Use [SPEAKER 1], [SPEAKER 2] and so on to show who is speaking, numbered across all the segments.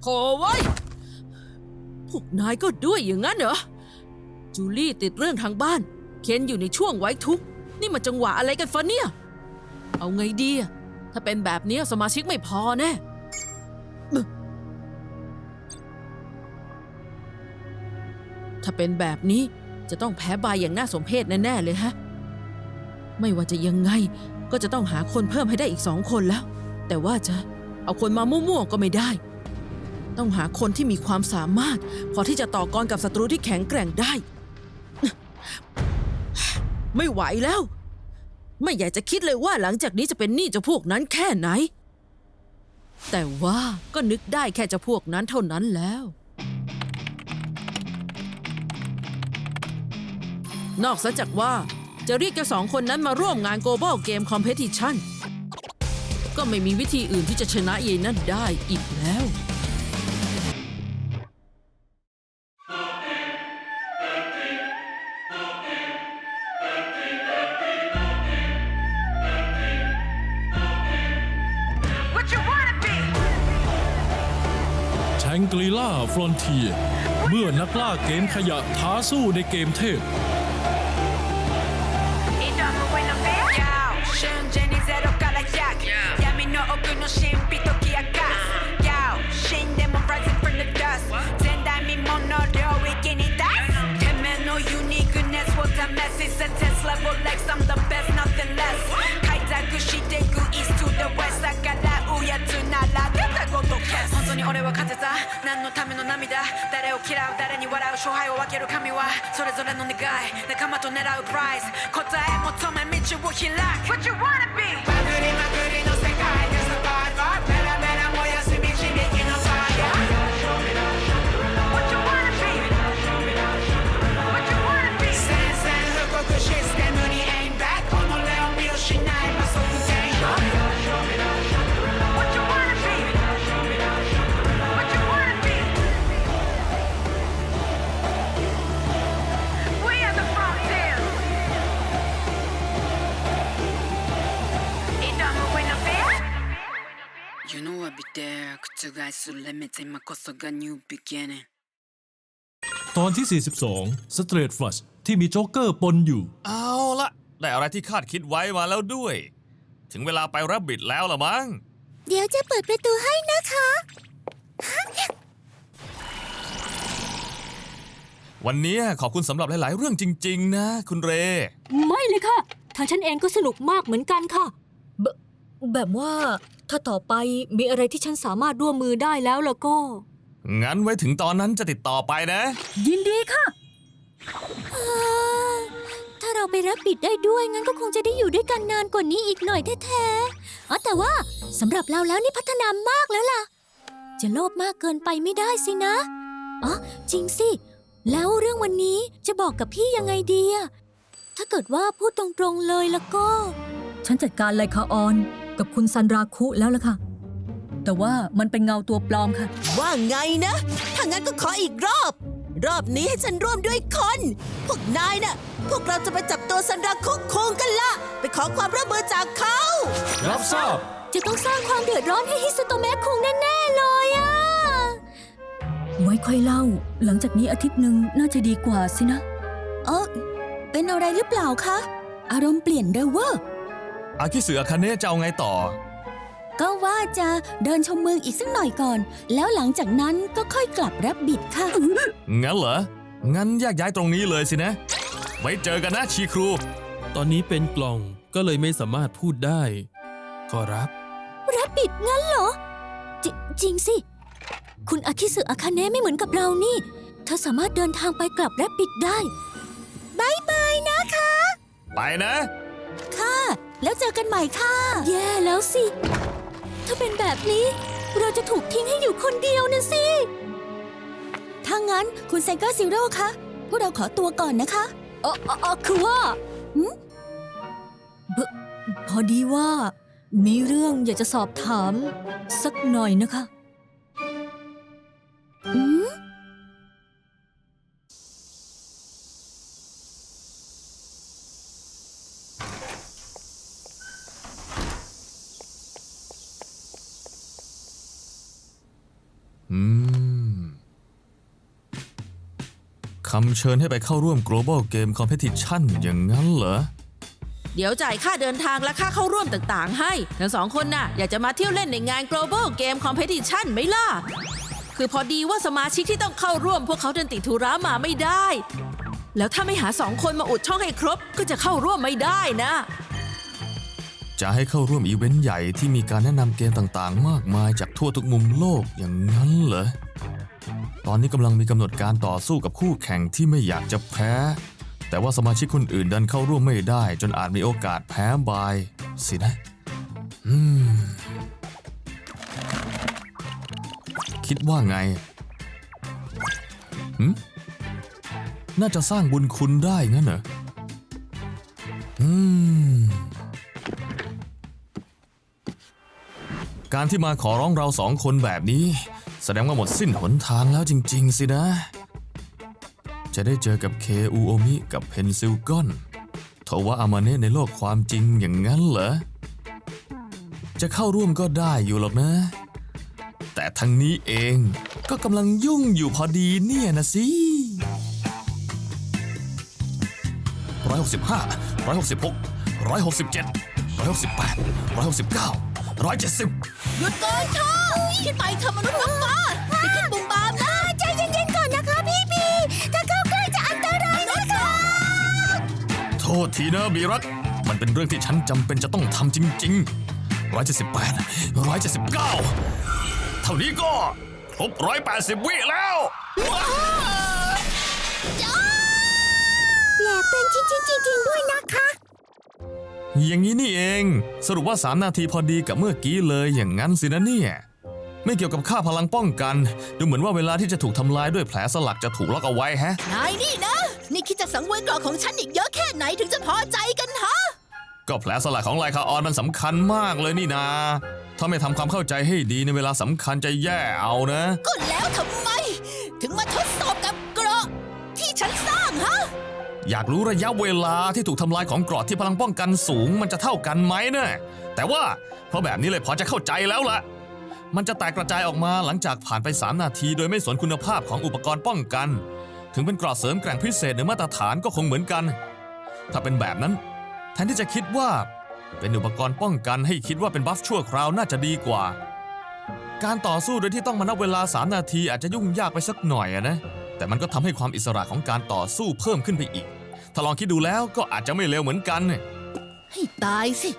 [SPEAKER 1] โถไว้ยพวกนายก็ด้วยอย่างนั้นเหรอ จูลี่ติดเรื่องทางบ้าน เคนอยู่ในช่วงไว้ทุกข์นี่มันจังหวะอะไรกันฟะเนี่ย เอาไงดีอะถ้าเป็นแบบนี้สมาชิกไม่พอแน่ถ้าเป็นแบบนี้จะต้องแพ้บายอย่างน่าสมเพชแน่ๆเลยฮะ ไม่ว่าจะยังไงก็จะต้องหาคนเพิ่มให้ได้อีกสองคนแล้ว แต่ว่าจะเอาคนมามั่วๆก็ไม่ได้ ต้องหาคนที่มีความสามารถ พอที่จะต่อกรกับศัตรูที่แข็งแกร่งได้ ไม่ไหวแล้ว ไม่อยากจะคิดเลยว่าหลังจากนี้จะเป็นหนี้เจ้าพวกนั้นแค่ไหน แต่ว่าก็นึกได้แค่เจ้าพวกนั้นเท่านั้นแล้ว นอกจากว่าจะเรียกเจ้าสองคนนั้นมาร่วมงาน Global Game Competition ก็ไม่มีวิธีอื่นที่จะชนะเยายนั่นได้อีกแล้ว
[SPEAKER 2] ริล่าฟรอนเทียเมื่อนักล่าเกมขยะท้าสู้ในเกมเทพ
[SPEAKER 3] Uniqueness was a message, a test level like I'm the best 本当に俺は勝てた何のための涙？誰を嫌う？誰に笑う？勝敗を分ける神は？それぞれの願い。仲間と狙う？プライス答え求め道を開く。What you wanna be? まぐりまぐりの世界 sky so let me take my course like a new
[SPEAKER 2] ตอนที่ 42 Straight Flush ที่มีโจ๊กเกอร์ปนอยู่
[SPEAKER 4] เอาละได้อะไรที่คาดคิดไว้มาแล้วด้วย ถึงเวลาไปรับบิดแล้วละมั้ง
[SPEAKER 5] เดี๋ยวจะเปิดประตูให้นะคะ
[SPEAKER 4] วันนี้ขอบคุณสำหรับหลาย ๆ เรื่องจริง ๆ นะ คุณเร
[SPEAKER 6] ไม่เลยค่ะ ทางฉันเองก็สนุกมากเหมือนกันค่ะ แบบว่า ถ้าต่อไปมีอะไรที่ฉันสามารถร่วมมือได้แล้วแล้วก็
[SPEAKER 4] งั้นไว้ถึงตอนนั้นจะติดต่อไปนะ
[SPEAKER 6] ยินดีค่ะ
[SPEAKER 5] ถ้าเราไปรับบิดได้ด้วย งั้นก็คงจะได้อยู่ด้วยกันนานกว่านี้อีกหน่อยแท้ๆอ๋อแต่ว่าสำหรับเราแล้วนี่พัฒนามากแล้วล่ะ จะโลภมากเกินไปไม่ได้สินะอ๋อจริงสิ แล้วเรื่องวันนี้จะบอกกับพี่ยังไงดีอะถ้าเกิดว่าพูดตรงๆเลยแล้วก็
[SPEAKER 6] ฉันจัดการไลคาออน กับคุณซันราคุแล้วล่ะค่ะ แต่ว่ามันเป็นเงาตัวปลอมค่ะ
[SPEAKER 7] ว่าไงนะ ถ้างั้นก็ขออีกรอบ รอบนี้ให้ฉันร่วมด้วยคน พวกนายน่ะ พวกเราจะไปจับตัวซันดาคุกคุงกันละ ไปขอความร่วมมือจากเขา
[SPEAKER 2] รับทราบ
[SPEAKER 5] จะต้องสร้างความเดือดร้อนให้ฮิสโตเมะคุงแน่ๆเลยอะ
[SPEAKER 6] ไว้ค่อยเล่า หลังจากนี้อาทิตย์หนึ่งน่าจะดีกว่าสินะ
[SPEAKER 5] เออเป็นอะไรหรือเปล่าคะ อารมณ์เปลี่ยนเร็วเวอร์
[SPEAKER 4] อาคิเสือคาเนะจะเอาไงต่อ
[SPEAKER 5] ก็ว่าจะเดินชมเมืองอีกสักหน่อยก่อน แล้วหลังจากนั้นก็ค่อยกลับรับบิดค่ะ
[SPEAKER 4] งั้นเหรอ งั้นแยกย้ายตรงนี้เลยสินะ ไว้เจอกันนะชีครู
[SPEAKER 8] ตอนนี้เป็นกล่องก็เลยไม่สามารถพูดได้ ขอรับ
[SPEAKER 5] รับบิดงั้นเหรอจจริงสิ คุณอาคิสึอาคาเนะไม่เหมือนกับเรานี่ เธอสามารถเดินทางไปกลับรับบิดได้บายบายนะคะ
[SPEAKER 4] ไปนะ
[SPEAKER 5] ค่ะ แล้วเจอกันใหม่ค่ะ แย่แล้วสิ ถ้าเป็นแบบนี้ เราจะถูกทิ้งให้อยู่คนเดียวนะสิ ถ้างั้นคุณไซเกอร์ซิโร่คะ พวกเราขอตัวก่อนนะคะ
[SPEAKER 6] เออเออเออคือว่า
[SPEAKER 5] หืม
[SPEAKER 6] บพอดีว่า มีเรื่องอยากจะสอบถาม สักหน่อยนะคะ
[SPEAKER 5] อืมำ
[SPEAKER 4] เชิญให้ไปเข้าร่วม global game competition อย่างนั้นเหรอ
[SPEAKER 1] เดี๋ยวจ่ายค่าเดินทางและค่าเข้าร่วมต่างๆ ให้ ทั้งสองคนน่ะ อยากจะมาเที่ยวเล่นในงาน global game competition ไหมล่ะ คือพอดีว่าสมาชิกที่ต้องเข้าร่วมพวกเขาเดินติดธุระมาไม่ได้ แล้วถ้าไม่หาสองคนมาอุดช่องให้ครบก็จะเข้าร่วมไม่ได้นะ
[SPEAKER 4] จะให้เข้าร่วมอีเวนต์ใหญ่ที่มีการแนะนำเกมต่างๆ มากมายจากทั่วทุกมุมโลกอย่างนั้นเหรอ ตอนนี้กำลังมีกำหนดการต่อสู้กับคู่แข่งที่ไม่อยากจะแพ้ แต่ว่าสมาชิกคนอื่นดันเข้าร่วมไม่ได้ จนอาจมีโอกาสแพ้บาย สินะ อืม คิดว่าไงหืมน่าจะสร้างบุญคุณได้งั้นเหรอ อืม การที่มาขอร้องเราสองคนแบบนี้ แสดงว่าหมดสิ้นหนทางแล้วจริง ๆ สินะ จะได้เจอกับเคอูโอมิกับเพนซิลกอนทว่าอามาเนะในโลกความจริงอย่างนั้นเหรอ จะเข้าร่วมก็ได้อยู่หรอกนะ แต่ทางนี้เองก็กำลังยุ่งอยู่พอดีเนี่ยนะสิร้อยหกสิบห้าร้อยหกสิบหกร้อยหกสิบเจ็ดร้อยหกสิบแปดร้อยหกสิบเก้าร้อยเจ็ดสิบ
[SPEAKER 7] หยุดก่อนเถอะ ขึ้นไปเถอะมนุษย์น้ำฟ้าอย่าขึ้นบุมบามนะ
[SPEAKER 5] ใจเย็นๆก่อนนะคะพี่บีถ้าเข้าใกล้จะอันตรายนะคะ
[SPEAKER 4] โทษทีนะบีรัก มันเป็นเรื่องที่ฉันจำเป็นจะต้องทำจริงๆร้อยเจ็ดสิบแปดร้อยเจ็ดสิบเก้าเท่านี้ก็ครบร้อยแปดสิบวิแล้ว
[SPEAKER 5] แปลกเป็นจริงๆจริงๆด้วยนะคะ
[SPEAKER 4] อย่างนี้นี่เอง สรุปว่า 3 นาทีพอดีกับเมื่อกี้เลยอย่างนั้นสินะเนี่ย ไม่เกี่ยวกับค่าพลังป้องกัน ดูเหมือนว่าเวลาที่จะถูกทำลายด้วยแผลสลักจะถูกล็อกเอาไว้แฮะ
[SPEAKER 7] นายนี่นะ นี่คิดจะสังเวยกรอบของฉันอีกเยอะแค่ไหนถึงจะพอใจกันฮะ
[SPEAKER 4] ก็แผลสลักของไลคาออนมันสำคัญมากเลยนี่นา ถ้าไม่ทำความเข้าใจให้ดีในเวลาสำคัญจะแย่เอานะ
[SPEAKER 7] ก็แล้วทำไม ถึงมาทดสอบกับเกราะที่ฉันสร้างฮะ
[SPEAKER 4] อยากรู้ระยะเวลาที่ถูกทำลายของกรอดที่พลังป้องกันสูงมันจะเท่ากันไหมเนะ่ะแต่ว่าเพราะแบบนี้เลยพอจะเข้าใจแล้วล่ะ มันจะแตกกระจายออกมาหลังจากผ่านไป 3 นาที โดยไม่สนคุณภาพของอุปกรณ์ป้องกัน ถึงเป็นกรอดเสริมแกร่งพิเศษหรือมาตรฐานก็คงเหมือนกัน ถ้าเป็นแบบนั้น แทนที่จะคิดว่า เป็นอุปกรณ์ป้องกันให้คิดว่าเป็นบัฟชั่วคราวน่าจะดีกว่า การต่อสู้โดยที่ต้องมานับเวลา 3 นาทีอาจจะยุ่งยากไปสักหน่อยนะ แต่มันก็ทำให้ความอิสระของการต่อสู้เพิ่มขึ้นไปอีก ถ้าลองคิดดูแล้วก็อาจจะไม่เลวเหมือนกัน
[SPEAKER 7] ให้ตายสิ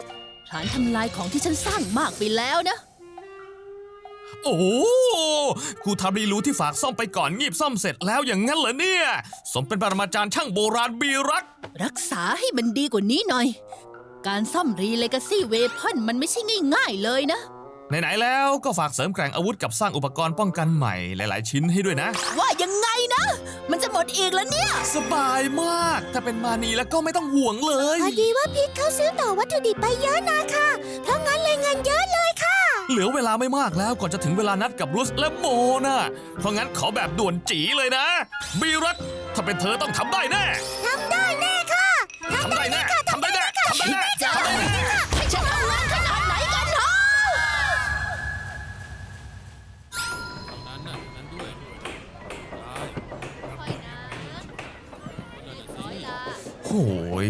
[SPEAKER 7] ฐานทำลายของที่ฉันสร้างมากไปแล้วนะ
[SPEAKER 4] โอ้โหครูทารีรู้ที่ฝากซ่อมไปก่อนงีบซ่อมเสร็จแล้วอย่างนั้นเหรอเนี่ย สมเป็นปรมาจารย์ช่างโบราณบีรัก
[SPEAKER 7] รักษาให้มันดีกว่านี้หน่อย การซ่อมรีเลกาซี่เวพอนมันไม่ใช่ง่ายๆเลยนะ
[SPEAKER 4] ไหนๆแล้วก็ฝากเสริมแกร่งอาวุธกับสร้างอุปกรณ์ป้องกันใหม่หลายๆชิ้นให้ด้วยนะ
[SPEAKER 7] ว่ายังไงนะ มันจะหมดอีกแล้วเนี่ย
[SPEAKER 4] สบายมาก ถ้าเป็นมานีแล้วก็ไม่ต้องห่วงเลย
[SPEAKER 5] พอดีว่าพีทเขาซื้อต่อวัตถุดิบไปเยอะนะคะเพราะงั้นเลยเงินเยอะเลยค่ะ
[SPEAKER 4] เหลือเวลาไม่มากแล้วก่อนจะถึงเวลานัดกับรุสและโมนะเพราะงั้นขอแบบด่วนจีเลยนะ บีรักถ้าเป็นเธอต้องทำได้แน่
[SPEAKER 5] ทำได้แน่ค่ะ
[SPEAKER 4] ทำได้แน่ทำได้แน่ทำได้แน่
[SPEAKER 7] จะ
[SPEAKER 4] ทำได้แน่
[SPEAKER 7] ให้ฉันทำงานขนาดไหนกันฮะ
[SPEAKER 8] นั้นน่ะนั้นด้วยได้
[SPEAKER 4] โอ้ย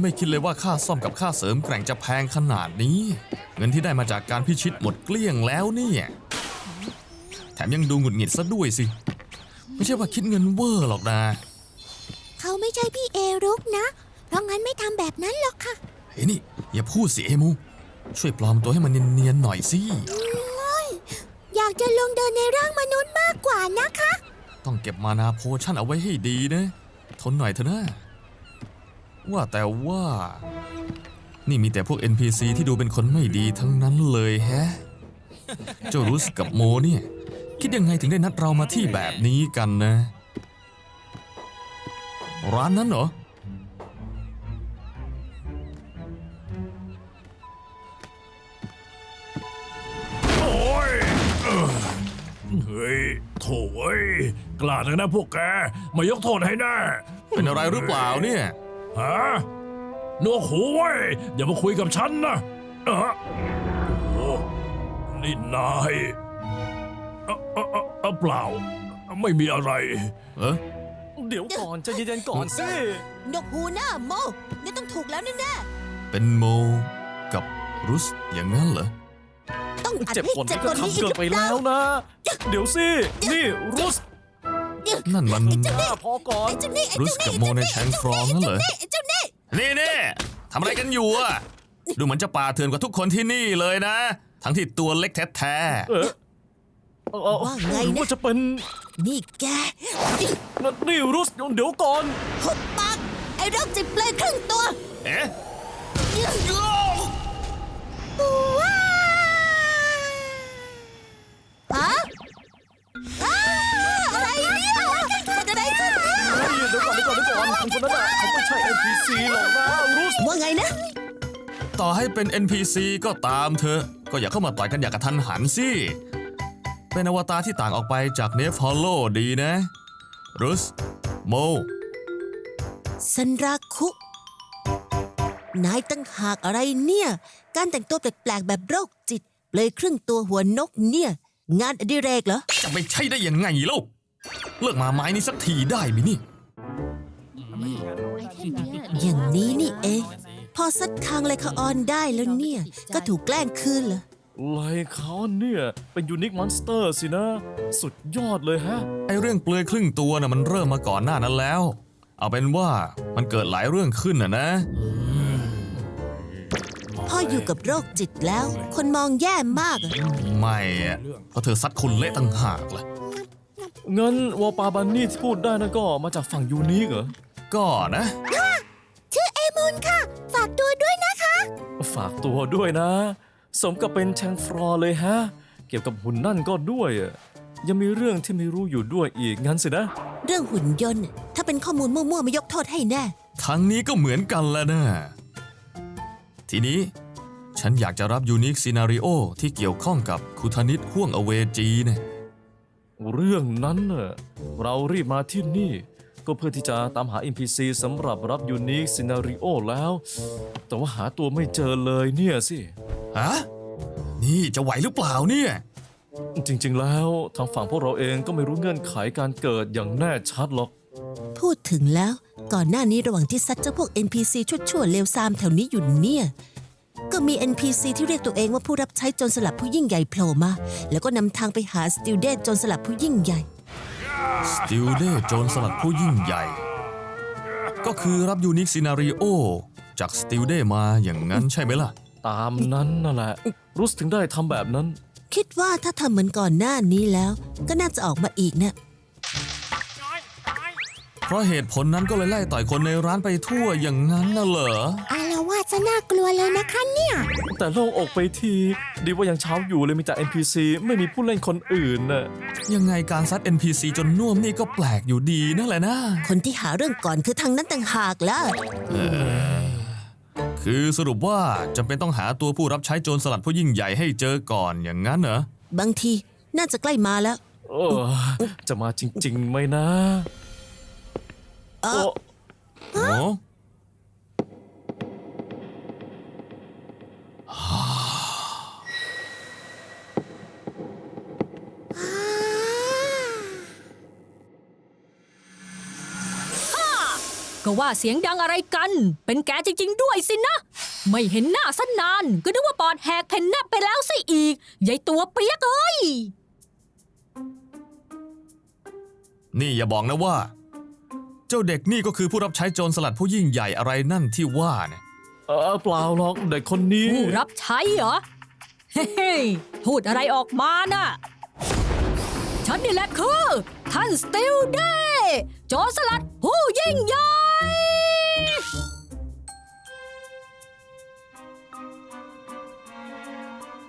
[SPEAKER 4] ไม่คิดเลยว่าค่าซ่อมกับค่าเสริมแกร่งจะแพงขนาดนี้ เงินที่ได้มาจากการพิชิตหมดเกลี้ยงแล้วเนี่ยแถมยังดูหงุดหงิดซะด้วยสิ ไม่ใช่ว่าคิดเงินเวอร์หรอกนะ
[SPEAKER 5] เขาไม่ใช่พี่เอรุกนะ เพราะงั้นไม่ทำแบบนั้นหรอกค่ะ
[SPEAKER 4] เฮ้ยนี่อย่าพูดสิเอมู ช่วยปลอมตัวให้มันเนียนๆหน่อยสิ
[SPEAKER 5] อยากจะลงเดินในร่างมนุษย์มากกว่านะคะ
[SPEAKER 4] ต้องเก็บมานาโพชั่นเอาไว้ให้ดีนะ ทนหน่อยเถอะนะ ว่าแต่ว่า นี่มีแต่พวก NPC ที่ดูเป็นคนไม่ดีทั้งนั้นเลยแฮะ เจ้ารุสกับโมเนี่ย คิดยังไงถึงได้นัดเรามาที่แบบนี้กันนะ ร้านนั้นเหรอ
[SPEAKER 2] โอ้ยเอ้อเฮ้ยโถ่เอ้ยกล้าทั้งนั้นพวกแก มายกโทษให้แน่
[SPEAKER 4] เป็นอะไรหรือเปล่าเนี่ย
[SPEAKER 2] ฮะ หนวกหูไว้ยอย่ามาคุยกับฉันนะเออโอ้นี่นายเอ่อเอ่อเอ่อเอาเปล่า ไม่มีอะไร
[SPEAKER 4] เออ
[SPEAKER 9] เดี๋ยวก่อนใจะเย็นๆก่อนสิ
[SPEAKER 7] นกหูหน้าโมนี่ต้องถูกแล้วแน่
[SPEAKER 4] เป็นโมกับรุสอย่างนั้นเหรอ
[SPEAKER 7] ๆต้องอัด
[SPEAKER 9] เจ็บ
[SPEAKER 7] ให้
[SPEAKER 9] ก่อน
[SPEAKER 7] เจ็บ
[SPEAKER 9] ก็
[SPEAKER 7] กว่านี้
[SPEAKER 9] ทำ
[SPEAKER 7] อีก
[SPEAKER 9] เกินไปแล้วนะ เดี๋ยวสิ นี่รุส
[SPEAKER 4] นั่นมัน
[SPEAKER 9] อ่าพอก่อน
[SPEAKER 7] ไอ้เจ้านี่ไอ้
[SPEAKER 4] รุส
[SPEAKER 7] เจ้า
[SPEAKER 4] กับ
[SPEAKER 7] นี่
[SPEAKER 4] โมในแชงฟรองนั่นเหรอ
[SPEAKER 7] ไอ้เจ้า นี่
[SPEAKER 4] นี่นี่ทำอะไรกันอยู่อะดูเหมือนจะป่าเถื่อนกว่าทุกคนที่นี่เลยนะ ทั้งที่ตัวเล็กแท้
[SPEAKER 9] เออเออเออ
[SPEAKER 7] ว่าไง
[SPEAKER 9] หรือ
[SPEAKER 7] นะ
[SPEAKER 9] ว่าจะเป็น
[SPEAKER 7] นี่แก
[SPEAKER 9] นี่รุสเดี๋ยวก่อน
[SPEAKER 7] หุบปากไอ้โรคจิตเปลยครึ่งตัว
[SPEAKER 4] ๆเอ๊ะ
[SPEAKER 7] ฮะอ้า
[SPEAKER 9] ก่อนเดี๋ยวก่อนเดี๋ยวก่อนคนคนนั้นน่ะเขาไม่ใช่ NPC หรอกนะรุส
[SPEAKER 7] ว่าไงนะ
[SPEAKER 4] ต่อให้เป็น NPC ก็ตามเธอะก็อย่าเข้ามาต่อยกันอย่างกระทันหันสิ เป็นอวตารที่ต่างออกไปจากเนฟฮอลโลดีนะรุสโม
[SPEAKER 7] สันราคุ นายตั้งหากอะไรเนี่ย การแต่งตัวแปลกๆแบบโรคจิตเปลยครึ่งตัวหัวนกเนี่ย งานอดิเรกเหรอ
[SPEAKER 4] จะไปใช่ได้ยังไงเล่าเลิกมาไม้นี้สักทีได้ไหมนี่
[SPEAKER 7] อย่างนี้นี่เอง พอซัดคางเลยคาออนได้แล้วเนี่ย ก็ถูกแกล้งคืนเหรอ
[SPEAKER 9] ไลคอนเนี่ย เป็นยูนิคมอนสเตอร์สินะ สุดยอดเลยฮะ
[SPEAKER 4] ไอเรื่องเปลือยครึ่งตัวน่ะมันเริ่มมาก่อนหน้านั้นแล้ว เอาเป็นว่ามันเกิดหลายเรื่องขึ้นน่ะนะ
[SPEAKER 7] พออยู่กับโรคจิตแล้ว คนมองแย่มากอะ
[SPEAKER 4] ไม่อะเพราะเธอซัดคนเละตั้งหากล่ะ
[SPEAKER 9] งั้นวอลปาบันนี่ที่พูดได้นะก็มาจากฝั่งยูนิคเหรอ
[SPEAKER 4] ก็นะ
[SPEAKER 7] ชื่อเอมูนค่ะ ฝากตัวด้วยนะคะ
[SPEAKER 9] ฝากตัวด้วยนะ สมกับเป็นแชงฟรอเลยฮะ เกี่ยวกับหุ่นนั่นก็ด้วยอะยังมีเรื่องที่ไม่รู้อยู่ด้วยอีกงั้นสินะ
[SPEAKER 7] เรื่องหุ่นยนต์ ถ้าเป็นข้อมูลมั่วๆไม่ยกโทษให้แน่
[SPEAKER 4] ทั้งนี้ก็เหมือนกันแล้วนะ ทีนี้ ฉันอยากจะรับยูนิคซีนาริโอที่เกี่ยวข้องกับคุธนิตห่วงอเวจีเนี่ย
[SPEAKER 9] เรื่องนั้นน่ะเรารีบมาที่นี่ ก็เพื่อที่จะตามหา NPC สำหรับรับยูนิคซีนาริโอแล้ว แต่ว่าหาตัวไม่เจอเลยเนี่ยสิ
[SPEAKER 4] ฮะ นี่จะไหวหรือเปล่าเนี่ย
[SPEAKER 9] จริงๆแล้วทางฝั่งพวกเราเองก็ไม่รู้เงื่อนไขการเกิดอย่างแน่ชัดหรอก
[SPEAKER 7] พูดถึงแล้ว ก่อนหน้านี้ระหว่างที่ซัดเจ้าพวก NPC ชั่วๆเลวซามแถวนี้อยู่เนี่ย ก็มี NPC ที่เรียกตัวเองว่าผู้รับใช้โจรสลัดผู้ยิ่งใหญ่โผล่มา แล้วก็นำทางไปหาสติลเดตโจรสลัดผู้ยิ่งใหญ่
[SPEAKER 4] สติลเดโจรสลัดผู้ยิ่งใหญ่ ก็คือรับยูนิคซีนาริโอจากสติลเดมาอย่างนั้นใช่ไหมล่ะ
[SPEAKER 9] ตามนั้นนั่นแหละ รู้สึกถึงได้ทำแบบนั้น
[SPEAKER 7] คิดว่าถ้าทำเหมือนก่อนหน้านี้แล้ว ก็น่าจะออกมาอีกนะ
[SPEAKER 4] เพราะเหตุผลนั้นก็เลยไล่ต่อยคนในร้านไปทั่วอย่างนั้นน่ะเหรอ
[SPEAKER 7] อารวาสจะน่ากลัวเลยนะคะเนี่ย
[SPEAKER 9] แต่โล่งอกไปที ดีว่ายังเช้าอยู่เลยมีแต่ NPC ไม่มีผู้เล่นคนอื่นน่ะ
[SPEAKER 4] ยังไงการซัด NPC จนน่วมนี่ก็แปลกอยู่ดีนั่นแหละนะ
[SPEAKER 7] คนที่หาเรื่องก่อนคือทางนั้นต่างหากแล้ว
[SPEAKER 4] คือสรุปว่าจำเป็นต้องหาตัวผู้รับใช้โจรสลัดผู้ยิ่งใหญ่ให้เจอก่อนอย่างนั้นเหรอ
[SPEAKER 7] บางทีน่าจะใกล้มาแล้ว
[SPEAKER 9] เออจะมาจริงๆไหมนะ
[SPEAKER 7] เอ
[SPEAKER 9] อ
[SPEAKER 4] โอ้
[SPEAKER 6] ก็ว่าเสียงดังอะไรกัน เป็นแกจริง ๆ ด้วยสินะ ไม่เห็นหน้าสันนาน ก็นึกว่าปอดแหกเพ่นแนบไปแล้วสิอีกยายตัวเปียกเอ้ย
[SPEAKER 4] นี่อย่าบอกนะว่า เจ้าเด็กนี่ก็คือผู้รับใช้โจรสลัดผู้ยิ่งใหญ่อะไรนั่นที่ว่าเนี่ย
[SPEAKER 9] เออเปล่าหรอกเด็กคนนี้
[SPEAKER 6] ผู้รับใช้เหรอ เฮ้ยพูดอะไรออกมาน่ะ ฉันนี่แหละคือ ท่านสติลเดย์โจรสลัดผู้ยิ่งใหญ่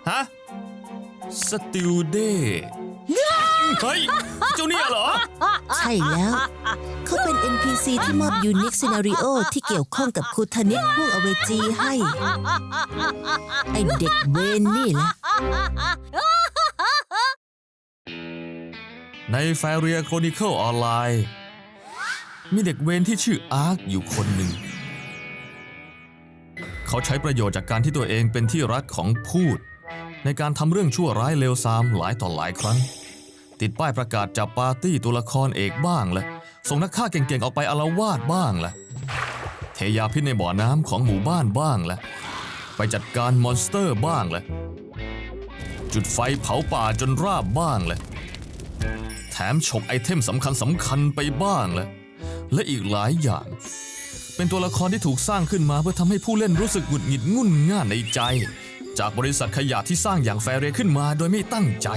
[SPEAKER 4] ฮะสติลเดเฮ้ยเจ้าเนี่ยเหรอ
[SPEAKER 7] ใช่แล้ว เขาเป็น NPC ที่มอบยูนิคซีนาริโอที่เกี่ยวข้องกับคูธนิตพวกอเวจีให้ ไอเด็กเวนนี่แหละ
[SPEAKER 4] ในแฟเรียโครนิเคิลออนไลน์ มีเด็กเวนที่ชื่ออาร์คอยู่คนหนึ่ง เขาใช้ประโยชน์จากการที่ตัวเองเป็นที่รักของพูด ในการทำเรื่องชั่วร้ายเลวทรามหลายต่อหลายครั้ง ติดป้ายประกาศจับปาร์ตี้ตัวละครเอกบ้างและ ส่งนักฆ่าเก่งๆ ออกไปอารวาสบ้างละเทยาพิษในบ่อน้ำของหมู่บ้านบ้างละไปจัดการมอนสเตอร์บ้างละจุดไฟเผาป่าจนราบบ้างละแถมฉกไอเทมสำคัญสำคัญๆไปบ้างละและอีกหลายอย่าง เป็นตัวละครที่ถูกสร้างขึ้นมาเพื่อทำให้ผู้เล่นรู้สึกหงุดหงิดงุ่นง่านในใจ จากบริษัทขยะที่สร้างอย่างแฟร์เรย์ขึ้นมาโดยไม่ตั้งใจ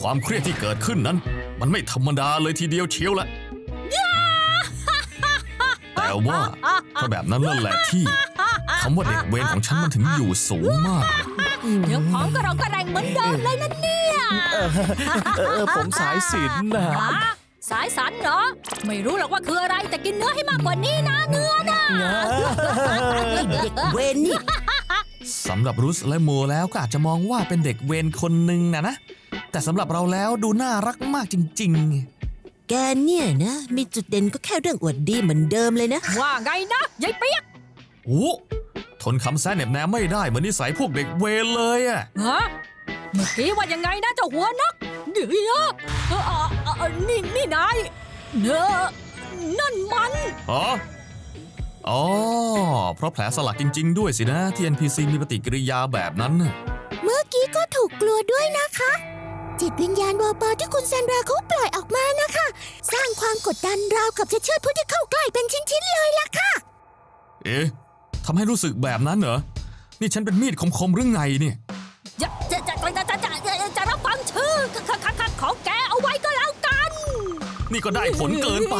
[SPEAKER 4] ความเครียดที่เกิดขึ้นนั้น มันไม่ธรรมดาเลยทีเดียวเชียวละ แต่ว่าเพราะแบบนั้นนั่นแหละที่คำว่าเด็กเวรของฉันมันถึงอยู่สูงมากเลย
[SPEAKER 6] เดี๋ยวของก็ร้องกระแรงเหมือนเดิมเลยนะเนี่ย
[SPEAKER 9] เออผมสายสินนะ
[SPEAKER 6] ฮะสายสันเหรอ ไม่รู้หรอกว่าคืออะไรแต่กินเนื้อให้มากกว่านี้นะเนื้อนะ
[SPEAKER 7] เด็กเวนนี่
[SPEAKER 4] สำหรับรุสและโมแล้วก็อาจจะมองว่าเป็นเด็กเวรคนหนึ่งนะนะ แต่สำหรับเราแล้วดูน่ารักมากจริง
[SPEAKER 7] แกเนี่ยนะ มีจุดเด่นก็แค่เรื่องอวดดีเหมือนเดิมเลยนะ
[SPEAKER 6] ว่าไงนะยายเปียก
[SPEAKER 4] ๆโอ้ทนคำแซะเหน็บแนมไม่ได้เหมือนนิสัยพวกเด็กเวรเลยอะ
[SPEAKER 6] ฮะเมื่อกี้ว่ายังไงนะเจ้าหัวนักเดี๋ยวเออเออเออเออนี่นี่นายเนื้อนั่นมัน
[SPEAKER 4] ฮะอ๋อ เพราะแผลสลักจริง ๆ ด้วยสินะที่ NPC มีปฏิกิริยาแบบนั้นน่ะ
[SPEAKER 5] เมื่อกี้ก็ถูกกลัวด้วยนะคะ จิตวิญญาณวอปาที่คุณแซนดราเขาปล่อยออกมานะคะ สร้างความกดดันราวกับจะเชือดผู้ที่เข้าใกล้เป็นชิ้นๆเลยล่ะค่ะ
[SPEAKER 4] เอ๊ะทำให้รู้สึกแบบนั้นเหรอ นี่ฉันเป็นมีดคมๆหรือไงเนี่ย
[SPEAKER 6] จะจะจะจะจะจะจะจะรับฟังชื่อขขขของแกเอาไว้ก็แล้วกัน
[SPEAKER 4] นี่ก็ได้ผลเกินไป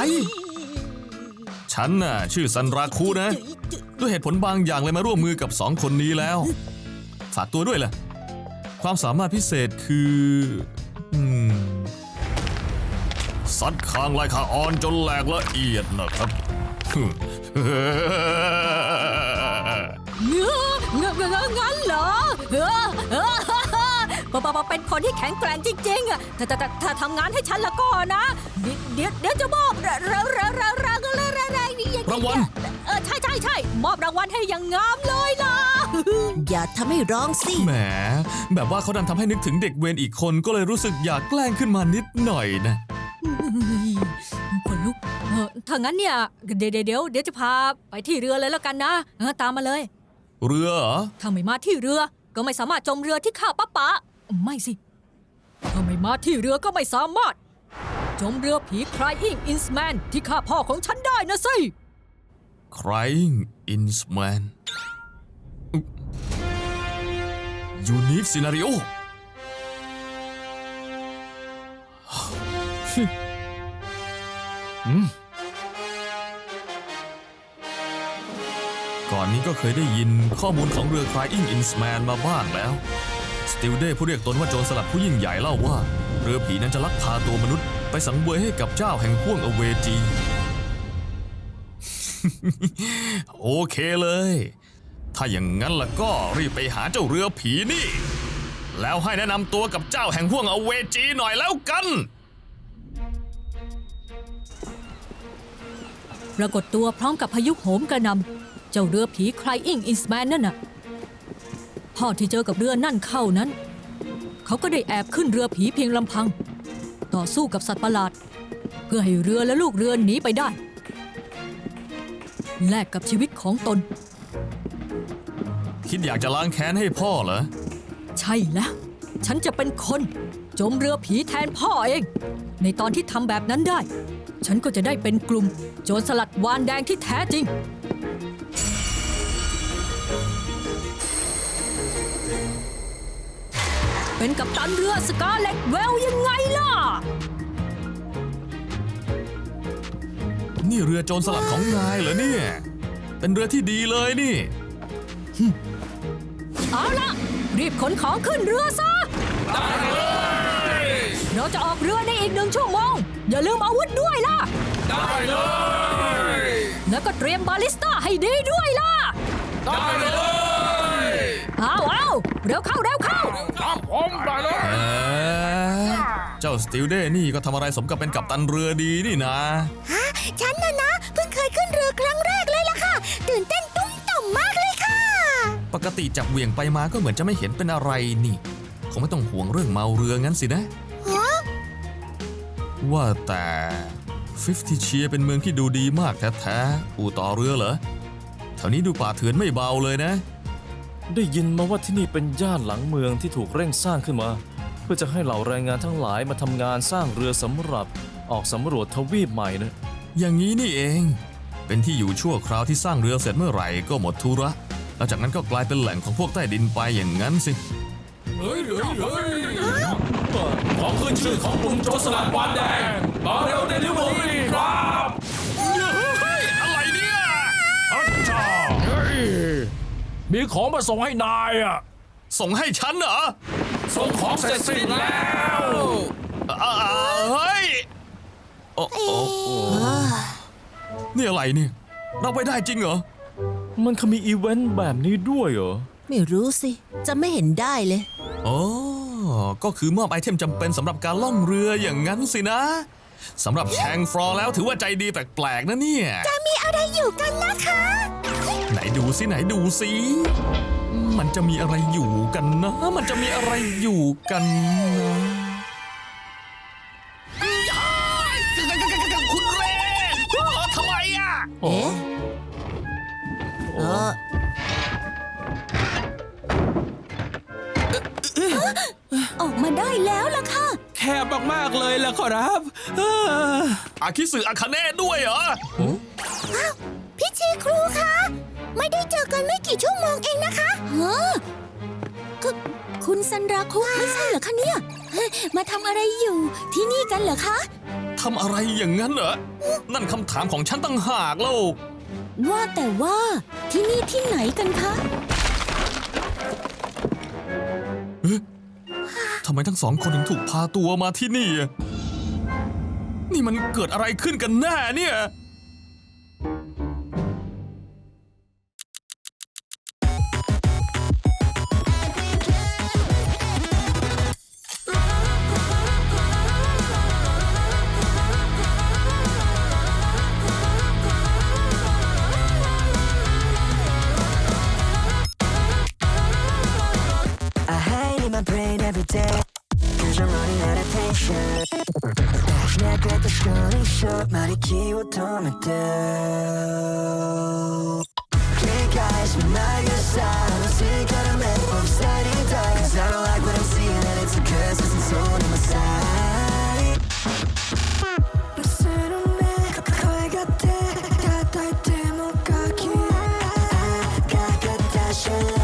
[SPEAKER 4] ฉันน่ะชื่อซันราคูนะ ด้วยเหตุผลบางอย่างเลยมาร่วมมือกับสองคนนี้แล้ว ฝากตัวด้วยล่ะ ความสามารถพิเศษคืออซัดคางลายขาอ่อนจนแหลกละเอียดนะครับ
[SPEAKER 6] เงื้อเงื้อเงื้องั้นเหรอเออออปอปเป็นคนที่แข็งแกร่งจริงๆอะถ้าถ้าถ้าทำงานให้ฉันละก่อนนะ เดี๋ยวเดี๋ยวจะมอบรางรางรางรางรางวัล
[SPEAKER 4] รางวัล
[SPEAKER 6] เออใช่ใช่ใช่มอบรางวัลให้อย่างงามเลยล่ะ
[SPEAKER 7] อย่าทำให้ร้องสิ
[SPEAKER 4] แหม แบบว่าเขาดันทำให้นึกถึงเด็กเวรอีกคนก็เลยรู้สึกอยากแกล้งขึ้นมานิดหน่อยนะ
[SPEAKER 6] คนลุกเออถ้างั้นเนี่ยเดี๋ยวเดี๋ยวเดี๋ยวเดี๋ยวจะพาไปที่เรือเลยแล้วกันนะเออตามมาเลย
[SPEAKER 4] เรือเหรอ
[SPEAKER 6] ถ้าไม่มาที่เรือก็ไม่สามารถจมเรือที่ข้าป้าป๋าไม่สิ ถ้าไม่มาที่เรือก็ไม่สามารถ จมเรือผี Crying Inchman ที่ฆ่าพ่อของฉันได้นะสิ
[SPEAKER 4] Crying Inchman Unique Scenario
[SPEAKER 9] อืม
[SPEAKER 4] ก่อนนี้ก็เคยได้ยินข้อมูลของเรือ Crying Inchman มาบ้างแล้ว สติลเดผู้เรียกตนว่าโจรสลัดผู้ยิ่งใหญ่เล่าว่า เรือผีนั้นจะลักพาตัวมนุษย์ ไปสังเวยให้กับเจ้าแห่งห้วงอเวจี โอเคเลย ถ้าอย่างนั้นล่ะก็รีบไปหาเจ้าเรือผีนี่ แล้วให้แนะนำตัวกับเจ้าแห่งห้วงอเวจีหน่อยแล้วกัน
[SPEAKER 6] ปรากฏตัวพร้อมกับพายุโหมกระหนำเจ้าเรือผี Crying Inchman นั่นน่ะพ่อที่เจอกับเรือนั่นเข้านั้น เขาก็ได้แอบขึ้นเรือผีเพียงลำพัง ต่อสู้กับสัตว์ประหลาด เพื่อให้เรือและลูกเรือหนีไปได้ แลกกับชีวิตของตน
[SPEAKER 4] คิดอยากจะล้างแค้นให้พ่อเหรอ
[SPEAKER 6] ใช่แล้วฉันจะเป็นคน จมเรือผีแทนพ่อเอง ในตอนที่ทำแบบนั้นได้ ฉันก็จะได้เป็นกลุ่ม โจรสลัดวานแดงที่แท้จริง เป็นกัปตันเรือสกาเล็ตเวลยังไงล่ะ
[SPEAKER 4] นี่เรือโจรสลัดของนายเหรอเนี่ย เป็นเรือที่ดีเลยนี่
[SPEAKER 6] เอาละรีบขนของขึ้นเรือซะได้เลยเราจะออกเรือในอีกหนึ่งชั่วโมง อย่าลืมอาวุธด้วยล่ะ ได้เลย แล้วก็เตรียมบาลิสต้าให้ดีด้วยล่ะ ได้เลยเอาเอาเร็วเข้าเร็วเข้า
[SPEAKER 4] เอ๊ะเจ้าสติลเดนี่ก็ทำอะไรสมกับเป็นกัปตันเรือดีนี่นะ
[SPEAKER 5] ฉันน่ะนะ เพิ่งเคยขึ้นเรือครั้งแรกเลยล่ะค่ะ ตื่นเต้น
[SPEAKER 4] ปกติจับเหวี่ยงไปมาก็เหมือนจะไม่เห็นเป็นอะไรนี่ คงไม่ต้องห่วงเรื่องเมาเรืองั้นสินะ
[SPEAKER 5] ฮะ
[SPEAKER 4] ว่าแต่ฟิฟตี้เชียเป็นเมืองที่ดูดีมากแท้ๆอู่ต่อเรือเหรอแถวนี้ดูป่าเถื่อนไม่เบาเลยนะ
[SPEAKER 9] ได้ยินมาว่าที่นี่เป็นย่านหลังเมืองที่ถูกเร่งสร้างขึ้นมา เพื่อจะให้เหล่าแรงงานทั้งหลายมาทำงานสร้างเรือสำหรับออกสำรวจทวีปใหม่นะ
[SPEAKER 4] อย่างนี้นี่เอง เป็นที่อยู่ชั่วคราวที่สร้างเรือเสร็จเมื่อไหร่ก็หมดธุระ แล้วจากนั้นก็กลายเป็นแหล่งของพวกใต้ดินไปอย่างนั้นสิ
[SPEAKER 2] เฮ้ยเฮ้ยเฮ้ยของขึ้นชื่อของกลุ่มโจรสลัดวานแดงมาเร็วเดลิเวอรี่ครับ
[SPEAKER 4] อะไรเนี่ย
[SPEAKER 2] อัจฉาเฮ้ยมีของมาส่งให้นายอะ
[SPEAKER 4] ส่งให้ฉันเหรอ
[SPEAKER 2] ส่งของเสร็จสิ้นแล้ว
[SPEAKER 4] อ่าเฮ้ยโอ้โอ้นี่อะไรเนี่ย เราไปได้จริงเหรอ
[SPEAKER 9] มันเขามีอีเวนต์แบบนี้ด้วยเหรอ
[SPEAKER 7] ไม่รู้สิ จะไม่เห็นได้เลย
[SPEAKER 4] อ๋อ ก็คือมอบไอเทมจำเป็นสำหรับการล่องเรืออย่างนั้นสินะสำหรับแชงฟรอแล้วถือว่าใจดีแปลกๆนะเนี่ย
[SPEAKER 5] จะมีอะไรอยู่กันนะคะ
[SPEAKER 4] ไหนดูสิไหนดูสิมันจะมีอะไรอยู่กันนะ มันจะมีอะไรอยู่กันนะคุณเรทำไมอะ
[SPEAKER 7] เอ๊ะ เออ
[SPEAKER 5] ออกมาได้แล้วล่ะค่ะ
[SPEAKER 8] แคบมากๆเลยล่ะขอรับเออ
[SPEAKER 4] อาคิสึอาคาเน่ด้วยเหรอ
[SPEAKER 5] พี่ชีครูคะ ไม่ได้เจอกันไม่กี่ชั่วโมงเองนะคะเออก็คุณซันราคุไม่ใช่เหรอคะเนี่ยเฮ้ยมาทำอะไรอยู่ที่นี่กันเหรอคะ
[SPEAKER 4] ทำอะไรอย่างนั้นเหรอ นั่นคำถามของฉันตั้งหากแล้ว
[SPEAKER 5] ว่าแต่ว่าที่นี่ที่ไหนกันคะ
[SPEAKER 4] ทำไมทั้งสองคนถึงถูกพาตัวมาที่นี่อะนี่มันเกิดอะไรขึ้นกันแน่เนี่ย
[SPEAKER 10] passion